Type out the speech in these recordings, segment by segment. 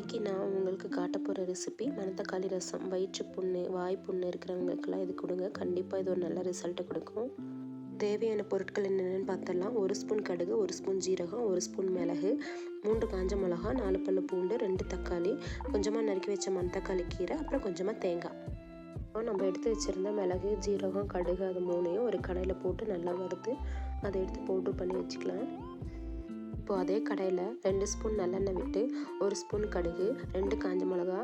இன்றைக்கி நான் உங்களுக்கு காட்ட போகிற ரெசிபி மணத்தக்காளி ரசம் வயிற்று புண்ணு வாய் புண்ணு இருக்கிறவங்களுக்கெல்லாம் இது கொடுங்க. கண்டிப்பாக இது ஒரு நல்ல ரிசல்ட்டை கொடுக்கும். தேவையான பொருட்கள் என்னென்னு பார்த்தலாம் ஒரு ஸ்பூன் கடுகு ஒரு ஸ்பூன் ஜீரகம் ஒரு ஸ்பூன் மிளகு மூன்று காஞ்ச மிளகா நாலு பல்லு பூண்டு ரெண்டு தக்காளி கொஞ்சமாக நறுக்கி வச்ச மணத்தக்காளி கீரை அப்புறம் கொஞ்சமாக தேங்காய். இப்போ நம்ம எடுத்து வச்சுருந்த மிளகு ஜீரகம் கடுகு அது மூணையும் ஒரு கடையில் போட்டு நல்லா வறுத்து அதை எடுத்து பவுட்ரு பண்ணி வச்சுக்கலாம். இப்போது அதே கடையில் ரெண்டு ஸ்பூன் நல்லெண்ணெய் விட்டு ஒரு ஸ்பூன் கடுகு ரெண்டு காஞ்ச மிளகா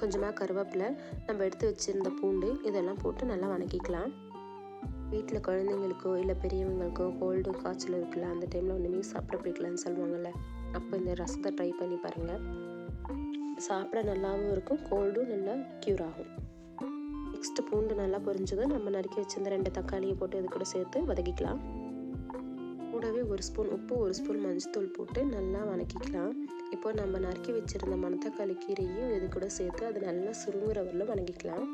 கொஞ்சமாக கருவேப்பிலை. நம்ம எடுத்து வச்சுருந்த பூண்டு இதெல்லாம் போட்டு நல்லா வணக்கிக்கலாம். வீட்டில் குழந்தைங்களுக்கோ இல்லை பெரியவங்களுக்கோ கோல்டு காய்ச்சல் இருக்குல்ல அந்த டைமில் ஒன்றுமே சாப்பிட பிடிக்கலன்னு சொல்லுவாங்கள்ல அப்போ இந்த ரசத்தை ட்ரை பண்ணி பாருங்கள் சாப்பிட நல்லாவும் இருக்கும் கோல்டும் நல்லா க்யூர் ஆகும். நெக்ஸ்ட்டு பூண்டு நல்லா பொரிஞ்சதும் நம்ம நறுக்கி வச்சிருந்த ரெண்டு தக்காளியை போட்டு இது கூட சேர்த்து வதக்கிக்கலாம். கூடவே ஒரு ஸ்பூன் உப்பு ஒரு ஸ்பூன் மஞ்சத்தூள் போட்டு நல்லா வணக்கிக்கலாம். இப்போ நம்ம நறுக்கி வச்சுருந்த மணத்தக்காளி கீரையும் இது கூட சேர்த்து அது நல்லா சுருங்குற வரலும் வணங்கிக்கலாம்.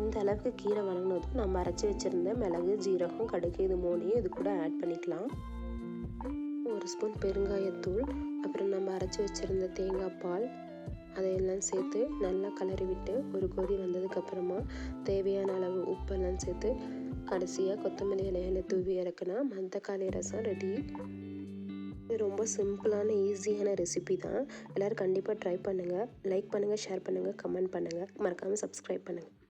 இந்த அளவுக்கு கீரை வணங்கினதும் நம்ம அரைச்சி வச்சுருந்த மிளகு ஜீரகம் கடுகு இது மூணையும் இது கூட ஆட் பண்ணிக்கலாம். ஒரு ஸ்பூன் பெருங்காயத்தூள் அப்புறம் நம்ம அரைச்சி வச்சுருந்த தேங்காய் பால் அதையெல்லாம் சேர்த்து நல்லா கலரி விட்டு ஒரு கொதி வந்ததுக்கப்புறமா தேவையான அளவு உப்பெல்லாம் சேர்த்து கடைசியாக கொத்தமல்லி இலையில தூவி இறக்குனா மந்தக்காளி ரசம் ரெடி இது ரொம்ப சிம்பிளான ஈஸியான ரெசிபி தான். எல்லோரும் கண்டிப்பாக ட்ரை பண்ணுங்கள் லைக் பண்ணுங்கள் ஷேர் பண்ணுங்கள் கமெண்ட் பண்ணுங்கள் மறக்காமல் சப்ஸ்கிரைப் பண்ணுங்கள்